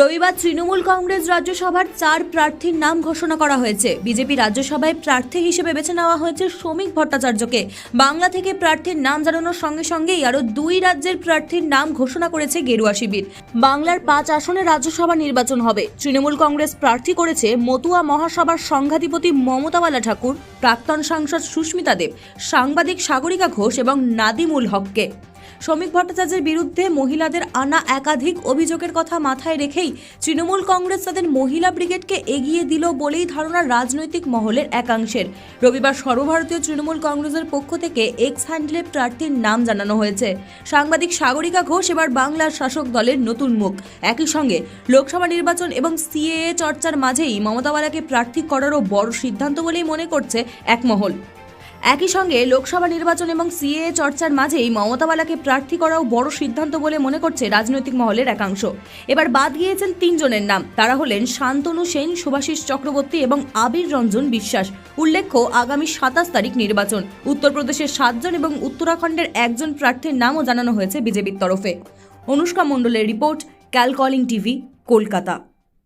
রবিবার তৃণমূল কংগ্রেস রাজ্যসভার চার প্রার্থীর নাম ঘোষণা করা হয়েছে। বিজেপি রাজ্যসভায় প্রার্থী হিসেবে বেছে নেওয়া হয়েছে শ্রমিক ভট্টাচার্যকে। বাংলা থেকে প্রার্থীর নাম জানানোর সঙ্গে সঙ্গেই আরও দুই রাজ্যের প্রার্থীর নাম ঘোষণা করেছে গেরুয়া শিবির। বাংলার পাঁচ আসনে রাজ্যসভা নির্বাচন হবে। তৃণমূল কংগ্রেস প্রার্থী করেছে মতুয়া মহাসভার সংঘাধিপতি মমতাওয়ালা ঠাকুর, প্রাক্তন সাংসদ সুস্মিতা দেব, সাংবাদিক সাগরিকা ঘোষ এবং নাদিমুল হককে। শ্রমিক ভট্টাচার্যের বিরুদ্ধে মহিলাদের আনা একাধিক অভিযোগের কথা মাথায় রেখেই তৃণমূল কংগ্রেস তাদের মহিলা ব্রিগেডকে এগিয়ে দিল বলেই ধারণা রাজনৈতিক মহলের একাংশের। রবিবার সর্বভারতীয় তৃণমূল কংগ্রেসের পক্ষ থেকে এক্স হ্যান্ডেলে প্রার্থীর নাম জানানো হয়েছে। সাংবাদিক সাগরিকা ঘোষ এবার বাংলার শাসক দলের নতুন মুখ। একই সঙ্গে লোকসভা নির্বাচন এবং সিএএ চর্চার মাঝেই মমতাওয়ালাকে প্রার্থী করারও বড় সিদ্ধান্ত বলেই মনে করছে এক মহল। একই সঙ্গে লোকসভা নির্বাচন এবং সিএএ চর্চার মাঝেই মমতাওয়ালাকে প্রার্থী করাও বড় সিদ্ধান্ত বলে মনে করছে রাজনৈতিক মহলের একাংশ। এবার বাদ গিয়েছেন তিনজনের নাম। তারা হলেন শান্তনু সেন, সুভাষিস চক্রবর্তী এবং আবির রঞ্জন বিশ্বাস। উল্লেখ্য, আগামী সাতাশ তারিখ নির্বাচন। উত্তরপ্রদেশের সাতজন এবং উত্তরাখণ্ডের একজন প্রার্থীর নামও জানানো হয়েছে বিজেপির তরফে। অনুষ্কা মণ্ডলের রিপোর্ট ক্যালকলিং টিভি, কলকাতা।